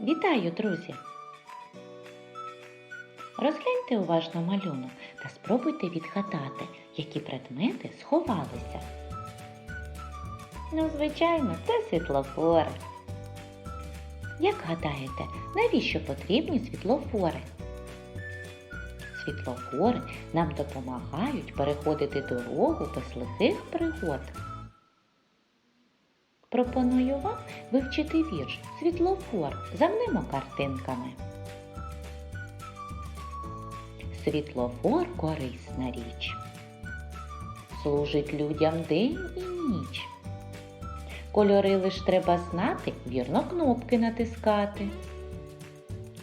Вітаю, друзі! Розгляньте уважно малюнок та спробуйте відгадати, які предмети сховалися. Ну, звичайно, це світлофори. Як гадаєте, навіщо потрібні світлофори? Світлофори нам допомагають переходити дорогу без лихих пригод. Пропоную вам вивчити вірш Світлофор за мнемо картинками. Світлофор корисна річ. Служить людям день і ніч. Кольори лиш треба знати, вірно кнопки натискати.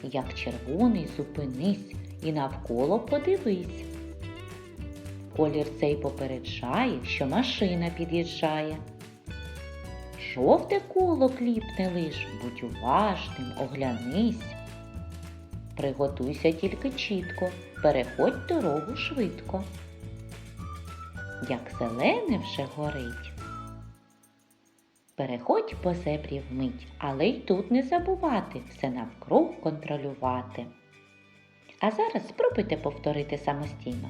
Як червоний зупинись і навколо подивись. Колір цей попереджає, що машина під'їжджає. Жовте коло кліпне лиш, будь уважним, оглянись. Приготуйся тільки чітко, переходь дорогу швидко. Як зелене вже горить. Переходь по зебрі вмить, але й тут не забувати все навкруг контролювати. А зараз спробуйте повторити самостійно.